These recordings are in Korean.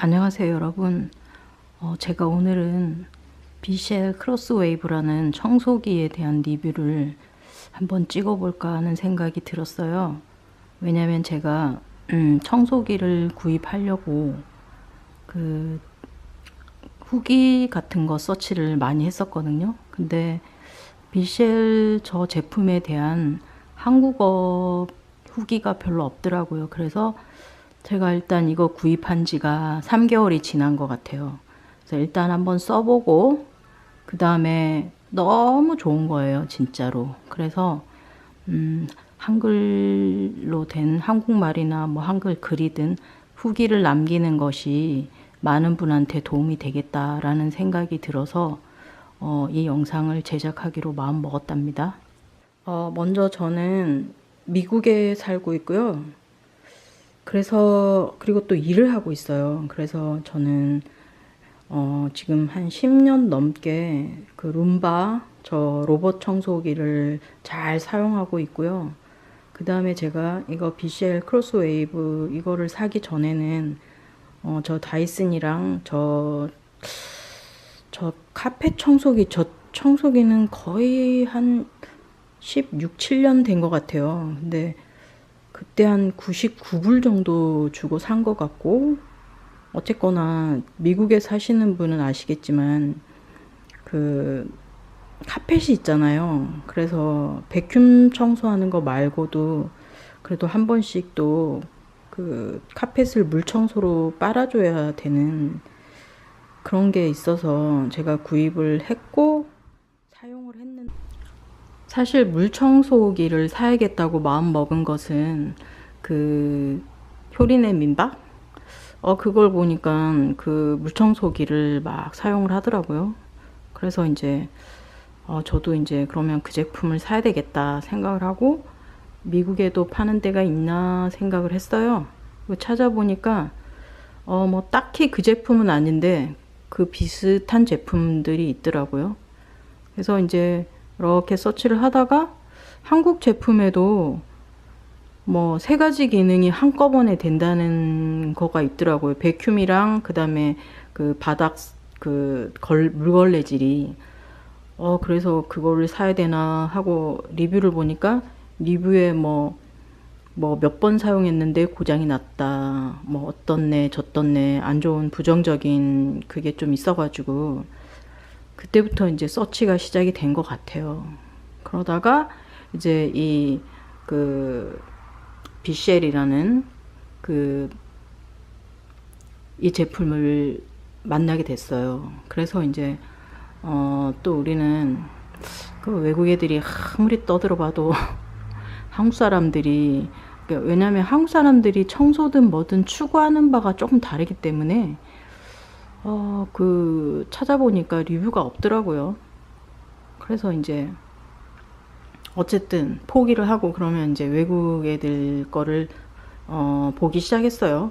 안녕하세요 여러분. 어, 제가 오늘은 비쉘 크로스웨이브라는 청소기에 대한 리뷰를 한번 찍어볼까 하는 생각이 들었어요. 왜냐면 제가 음, 청소기를 구입하려고 그 후기 같은 거 서치를 많이 했었거든요. 근데 비쉘 저 제품에 대한 한국어 후기가 별로 없더라고요. 그래서 제가 일단 이거 구입한 지가 3개월이 지난 것 같아요. 그래서 일단 한번 써보고, 그 다음에 너무 좋은 거예요, 진짜로. 그래서, 음, 한글로 된 한국말이나 뭐 한글 글이든 후기를 남기는 것이 많은 분한테 도움이 되겠다라는 생각이 들어서, 어, 이 영상을 제작하기로 마음 먹었답니다. 어, 먼저 저는 미국에 살고 있고요. 그래서 그리고 또 일을 하고 있어요. 그래서 저는 어, 지금 한 10년 넘게 그 룸바 저 로봇 청소기를 잘 사용하고 있고요. 그 다음에 제가 이거 BCL 크로스웨이브 이거를 사기 전에는 어, 저 다이슨이랑 저, 저 카펫 청소기, 저 청소기는 거의 한 16, 7년 된 것 같아요. 근데 그때 한 99불 정도 주고 산 것 같고 어쨌거나 미국에 사시는 분은 아시겠지만 그 카펫이 있잖아요. 그래서 백큐ම් 청소하는 거 말고도 그래도 한 번씩 또 그 카펫을 물 청소로 빨아줘야 되는 그런 게 있어서 제가 구입을 했고 사실 물청소기를 사야겠다고 마음 먹은 것은 그 효린의 민박? 어, 그걸 보니까 그 물청소기를 막 사용을 하더라고요. 그래서 이제, 어, 저도 이제 그러면 그 제품을 사야 되겠다 생각을 하고 미국에도 파는 데가 있나 생각을 했어요. 찾아보니까, 어, 뭐 딱히 그 제품은 아닌데 그 비슷한 제품들이 있더라고요. 그래서 이제 이렇게 서치를 하다가 한국 제품에도 뭐 세 가지 기능이 한꺼번에 된다는 거가 있더라고요. 백큐이랑 그다음에 그 바닥 그 걸, 물걸레질이 어 그래서 그거를 사야 되나 하고 리뷰를 보니까 리뷰에 뭐 뭐몇번 사용했는데 고장이 났다. 뭐 어떤 네 저떤 네안 좋은 부정적인 그게 좀 있어가지고 그때부터 이제 서치가 시작이 된 것 같아요. 그러다가 이제 이 그 비쉘이라는 그 이 제품을 만나게 됐어요. 그래서 이제 어 또 우리는 그 외국 애들이 아무리 떠들어봐도 한국 사람들이 그러니까 왜냐하면 한국 사람들이 청소든 뭐든 추구하는 바가 조금 다르기 때문에 어, 그 찾아보니까 리뷰가 없더라고요. 그래서 이제 어쨌든 포기를 하고 그러면 이제 외국 애들 거를 어, 보기 시작했어요.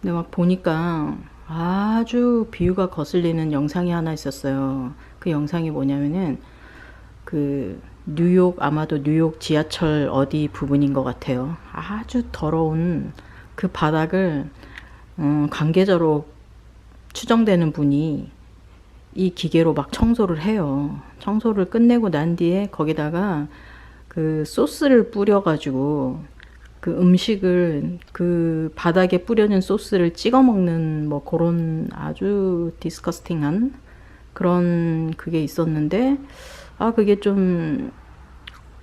근데 막 보니까 아주 비유가 거슬리는 영상이 하나 있었어요. 그 영상이 뭐냐면은 그 뉴욕 아마도 뉴욕 지하철 어디 부분인 것 같아요. 아주 더러운 그 바닥을 어, 관계자로 추정되는 분이 이 기계로 막 청소를 해요. 청소를 끝내고 난 뒤에 거기다가 그 소스를 뿌려가지고 그 음식을 그 바닥에 뿌려진 소스를 찍어 먹는 뭐 그런 아주 디스커스팅한 그런 그게 있었는데 아 그게 좀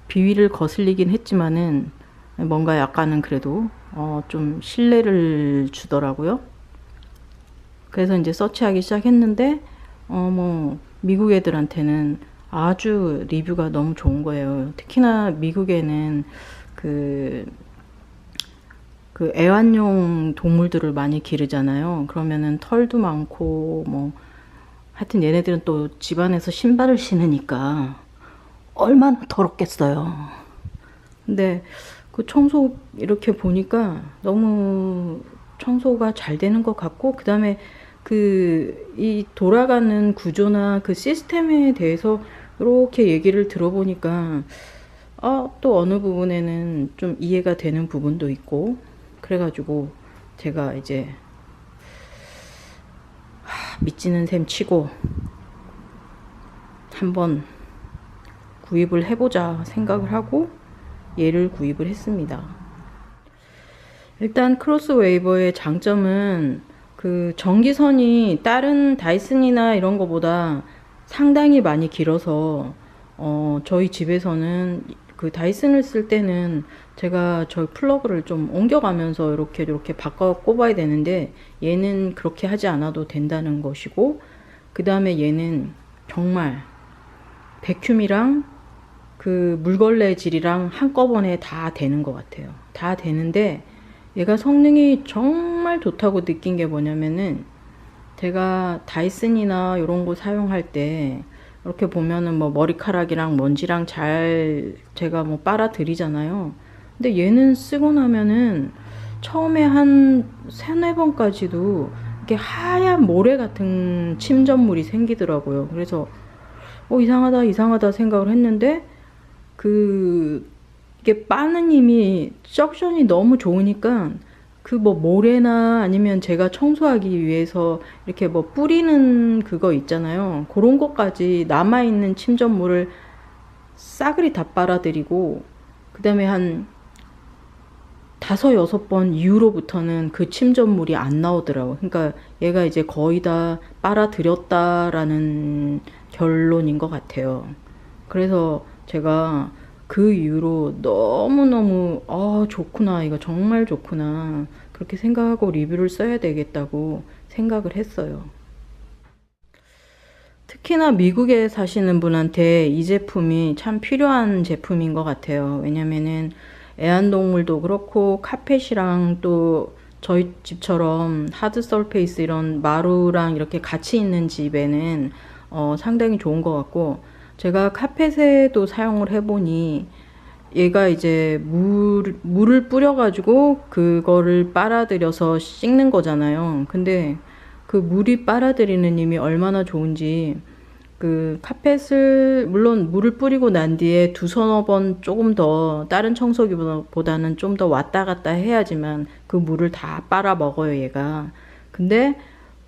비위를 거슬리긴 했지만은 뭔가 약간은 그래도 어 좀 신뢰를 주더라고요. 그래서 이제 서치하기 시작했는데 어 뭐 미국 애들한테는 아주 리뷰가 너무 좋은 거예요. 특히나 미국에는 그, 그 애완용 동물들을 많이 기르잖아요. 그러면은 털도 많고, 뭐, 하여튼 얘네들은 또 집안에서 신발을 신으니까 얼마나 더럽겠어요. 근데 그 청소 이렇게 보니까 너무 청소가 잘 되는 것 같고, 그 다음에 그, 이 돌아가는 구조나 그 시스템에 대해서 이렇게 얘기를 들어보니까, 아, 또 어느 부분에는 좀 이해가 되는 부분도 있고, 그래가지고 제가 이제 믿지는 셈 치고 한번 구입을 해보자 생각을 하고 얘를 구입을 했습니다. 일단 크로스웨이버의 장점은 그 전기선이 다른 다이슨이나 이런 거보다 상당히 많이 길어서 어 저희 집에서는 그 다이슨을 쓸 때는 제가 저희 플러그를 좀 옮겨가면서 이렇게 이렇게 바꿔 꼽아야 되는데 얘는 그렇게 하지 않아도 된다는 것이고 그 다음에 얘는 정말 백큐이랑 그 물걸레질이랑 한꺼번에 다 되는 것 같아요. 다 되는데 얘가 성능이 정말 좋다고 느낀 게 뭐냐면은 제가 다이슨이나 이런 거 사용할 때 이렇게 보면은 뭐 머리카락이랑 먼지랑 잘 제가 뭐 빨아들이잖아요. 근데 얘는 쓰고 나면은 처음에 한 세네 번까지도 이렇게 하얀 모래 같은 침전물이 생기더라고요. 그래서 어 이상하다 이상하다 생각을 했는데 그 이게 빠는 힘이 석션이 너무 좋으니까 그 뭐 모래나 아니면 제가 청소하기 위해서 이렇게 뭐 뿌리는 그거 있잖아요. 그런 것까지 남아있는 침전물을 싸그리 다 빨아들이고 그 다음에 한 다섯 여섯 번 이후로부터는 그 침전물이 안 나오더라고. 그러니까 얘가 이제 거의 다 빨아들였다라는 결론인 것 같아요. 그래서 제가 그 이후로 너무너무 아 좋구나 이거 정말 좋구나 그렇게 생각하고 리뷰를 써야 되겠다고 생각을 했어요. 특히나 미국에 사시는 분한테 이 제품이 참 필요한 제품인 것 같아요. 왜냐면은 애완동물도 그렇고 카펫이랑 또 저희 집처럼 하드 설페이스 이런 마루랑 이렇게 같이 있는 집에는 어, 상당히 좋은 것 같고 제가 카펫에도 사용을 해보니 얘가 이제 물, 물을 뿌려가지고 그거를 빨아들여서 씻는 거잖아요. 근데 그 물이 빨아들이는 힘이 얼마나 좋은지 그 카펫을 물론 물을 뿌리고 난 뒤에 두 서너 번 조금 더 다른 청소기보다는 좀 더 왔다 갔다 해야지만 그 물을 다 빨아 먹어요 얘가 근데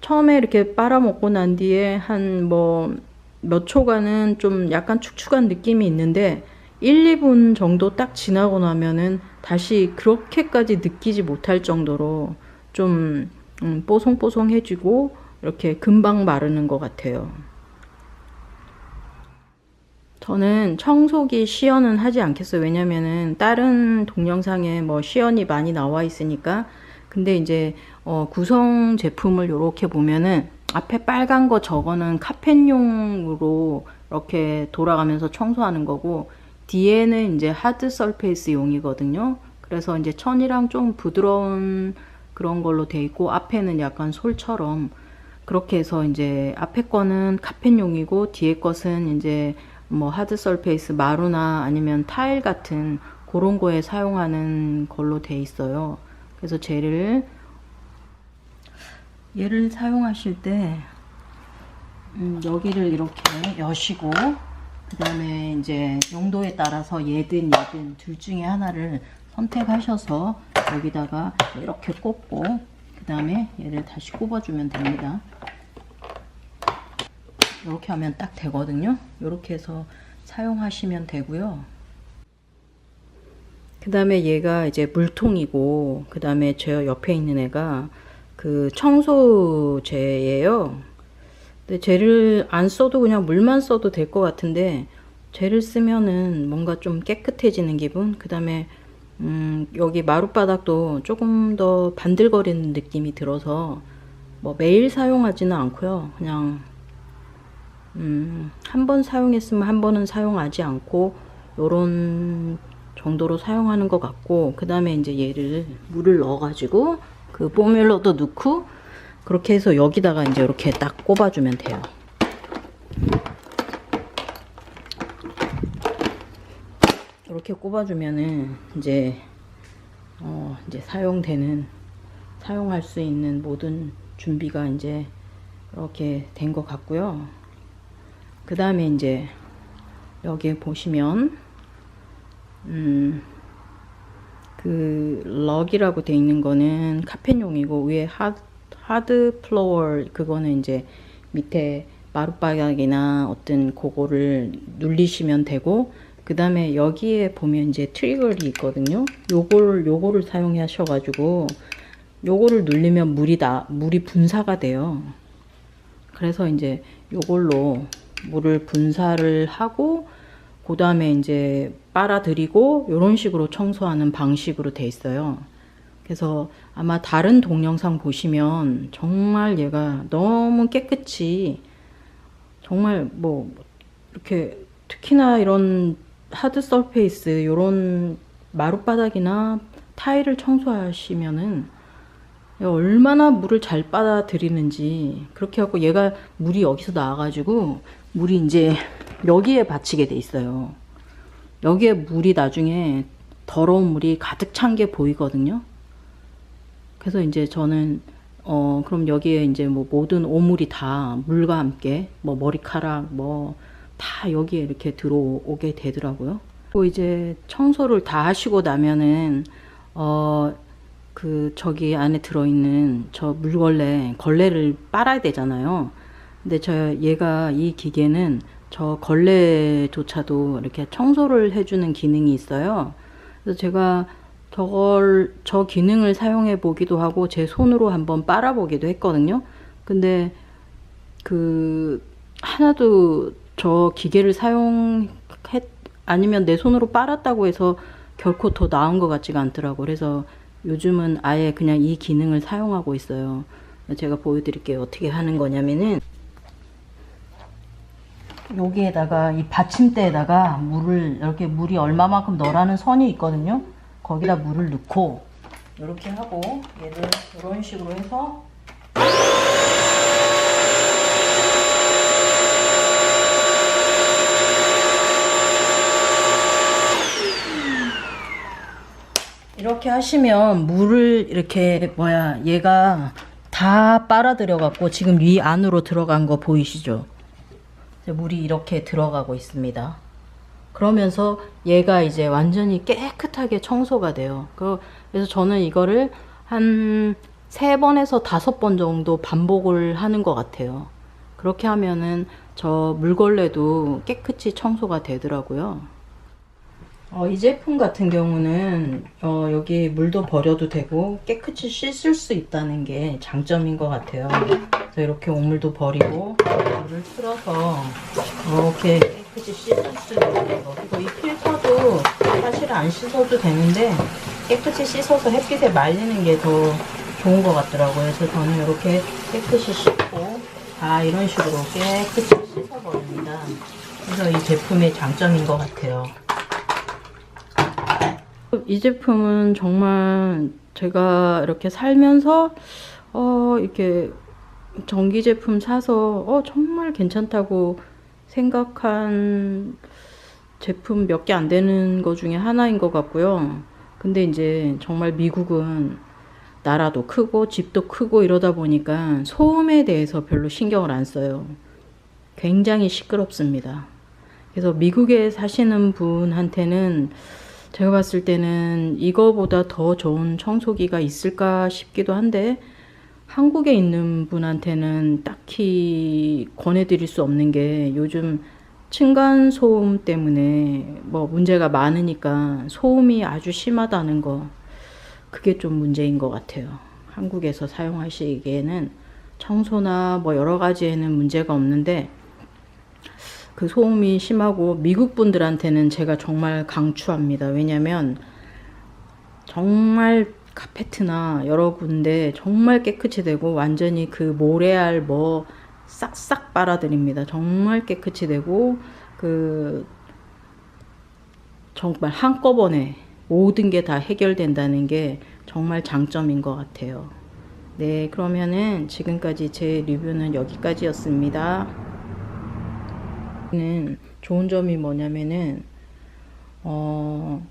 처음에 이렇게 빨아 먹고 난 뒤에 한뭐 몇 초간은 좀 약간 축축한 느낌이 있는데 1, 2분 정도 딱 지나고 나면은 다시 그렇게까지 느끼지 못할 정도로 좀 음, 뽀송뽀송해지고 이렇게 금방 마르는 것 같아요. 저는 청소기 시연은 하지 않겠어요. 왜냐면은 다른 동영상에 뭐 시연이 많이 나와 있으니까. 근데 이제 어 구성 제품을 이렇게 보면은 앞에 빨간 거 저거는 카펫용으로 이렇게 돌아가면서 청소하는 거고 뒤에는 이제 하드 설페이스 용이거든요. 그래서 이제 천이랑 좀 부드러운 그런 걸로 돼 있고 앞에는 약간 솔처럼 그렇게 해서 이제 앞에 거는 카펫용이고 뒤에 것은 이제 뭐 하드 설페이스 마루나 아니면 타일 같은 그런 거에 사용하는 걸로 돼 있어요. 그래서 쟤를 얘를 사용하실 때 음, 여기를 이렇게 여시고 그 다음에 이제 용도에 따라서 얘든 얘든 둘 중에 하나를 선택하셔서 여기다가 이렇게 꽂고 그 다음에 얘를 다시 꼽아주면 됩니다. 이렇게 하면 딱 되거든요. 이렇게 해서 사용하시면 되고요. 그 다음에 얘가 이제 물통이고 그 다음에 저 옆에 있는 애가 그 청소제예요. 근데 쟤를 안 써도 그냥 물만 써도 될 것 같은데 쟤를 쓰면은 뭔가 좀 깨끗해지는 기분. 그 다음에 음, 여기 마룻바닥도 조금 더 반들거리는 느낌이 들어서 뭐 매일 사용하지는 않고요. 그냥 음, 한 번 사용했으면 한 번은 사용하지 않고 요런 정도로 사용하는 것 같고 그 다음에 이제 얘를 물을 넣어 가지고 그 포뮬러도 넣고 그렇게 해서 여기다가 이제 이렇게 딱 꼽아주면 돼요. 이렇게 꼽아주면은 이제 어 이제 사용되는 사용할 수 있는 모든 준비가 이제 이렇게 된 것 같고요. 그 다음에 이제 여기 보시면 음, 그 럭이라고 돼 있는 거는 카펫용이고 위에 하, 하드 플로어 그거는 이제 밑에 마룻바닥이나 어떤 그거를 눌리시면 되고 그 다음에 여기에 보면 이제 트리거리 있거든요. 요걸 요거를 사용하셔 가지고 요거를 눌리면 물이 나 물이 분사가 돼요. 그래서 이제 요걸로 물을 분사를 하고 그 다음에 이제 빨아들이고 이런 식으로 청소하는 방식으로 돼 있어요. 그래서 아마 다른 동영상 보시면 정말 얘가 너무 깨끗이 정말 뭐 이렇게 특히나 이런 하드 서페이스 이런 마룻바닥이나 타일을 청소하시면은 얼마나 물을 잘 빨아들이는지 그렇게 하고 얘가 물이 여기서 나와가지고 물이 이제 여기에 받치게 돼 있어요. 여기에 물이 나중에 더러운 물이 가득 찬 게 보이거든요. 그래서 이제 저는 어 그럼 여기에 이제 뭐 모든 오물이 다 물과 함께 뭐 머리카락 뭐 다 여기에 이렇게 들어오게 되더라고요. 또 이제 청소를 다 하시고 나면은 어 그 저기 안에 들어있는 저 물걸레 걸레를 빨아야 되잖아요. 근데 저 얘가 이 기계는 저 걸레조차도 이렇게 청소를 해주는 기능이 있어요. 그래서 제가 저걸 저 기능을 사용해 보기도 하고 제 손으로 한번 빨아 보기도 했거든요. 근데 그 하나도 저 기계를 사용했 아니면 내 손으로 빨았다고 해서 결코 더 나은 것 같지가 않더라고. 그래서 요즘은 아예 그냥 이 기능을 사용하고 있어요. 제가 보여드릴게요. 어떻게 하는 거냐면은 여기에다가 이 받침대에다가 물을 이렇게 물이 얼마만큼 넣으라는 선이 있거든요. 거기다 물을 넣고 이렇게 하고 얘를 이런 식으로 해서 이렇게 하시면 물을 이렇게 뭐야 얘가 다 빨아들여 갖고 지금 위 안으로 들어간 거 보이시죠? 물이 이렇게 들어가고 있습니다. 그러면서 얘가 이제 완전히 깨끗하게 청소가 돼요. 그- 그래서 저는 이거를 한 세 번에서 다섯 번 정도 반복을 하는 것 같아요. 그렇게 하면은 저 물걸레도 깨끗이 청소가 되더라고요. 어, 이 제품 같은 경우는 어, 여기 물도 버려도 되고 깨끗이 씻을 수 있다는 게 장점인 것 같아요. 그래서 이렇게 오물도 버리고 물을 틀어서 이렇게 깨끗이 씻을 수 있는 거. 그리고 이 필터도 사실 안 씻어도 되는데 깨끗이 씻어서 햇빛에 말리는 게 더 좋은 것 같더라고요. 그래서 저는 이렇게 깨끗이 씻고 다 이런 식으로 깨끗이 씻어버립니다. 그래서 이 제품의 장점인 것 같아요. 이 제품은 정말 제가 이렇게 살면서 어 이렇게 전기 제품 사서 어 정말 괜찮다고 생각한 제품 몇 개 안 되는 거 중에 하나인 것 같고요. 근데 이제 정말 미국은 나라도 크고 집도 크고 이러다 보니까 소음에 대해서 별로 신경을 안 써요. 굉장히 시끄럽습니다. 그래서 미국에 사시는 분한테는 제가 봤을 때는 이거보다 더 좋은 청소기가 있을까 싶기도 한데 한국에 있는 분한테는 딱히 권해드릴 수 없는 게 요즘 층간 소음 때문에 뭐 문제가 많으니까 소음이 아주 심하다는 거 그게 좀 문제인 것 같아요. 한국에서 사용하시기에는 청소나 뭐 여러 가지에는 문제가 없는데 그 소음이 심하고 미국 분들한테는 제가 정말 강추합니다. 왜냐면 정말 카페트나 여러 군데 정말 깨끗이 되고 완전히 그 모래알 뭐 싹싹 빨아들입니다. 정말 깨끗이 되고 그 정말 한꺼번에 모든 게 다 해결된다는 게 정말 장점인 것 같아요. 네, 그러면은 지금까지 제 리뷰는 여기까지였습니다. 는 좋은 점이 뭐냐면은 어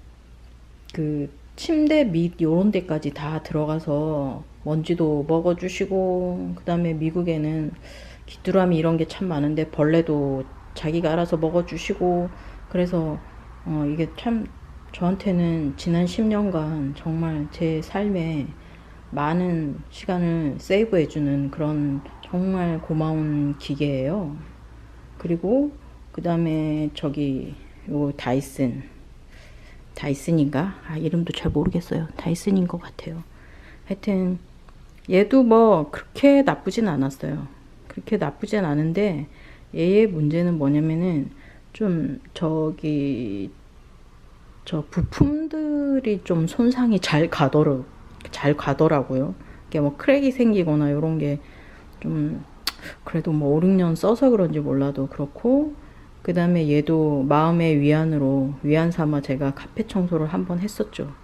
그 침대 밑 요런 데까지 다 들어가서 먼지도 먹어주시고 그 다음에 미국에는 귀뚜라미 이런 게 참 많은데 벌레도 자기가 알아서 먹어주시고 그래서 어 이게 참 저한테는 지난 10년간 정말 제 삶에 많은 시간을 세이브해주는 그런 정말 고마운 기계예요. 그리고 그 다음에 저기 요 다이슨 다이슨인가? 아 이름도 잘 모르겠어요. 다이슨인 것 같아요. 하여튼 얘도 뭐 그렇게 나쁘진 않았어요. 그렇게 나쁘진 않은데 얘의 문제는 뭐냐면은 좀 저기 저 부품들이 좀 손상이 잘 가더라 잘 가더라고요. 이게 뭐 크랙이 생기거나 이런 게 좀 그래도 뭐 5, 6년 써서 그런지 몰라도 그렇고 그 다음에 얘도 마음의 위안으로 위안 삼아 제가 카페 청소를 한번 했었죠.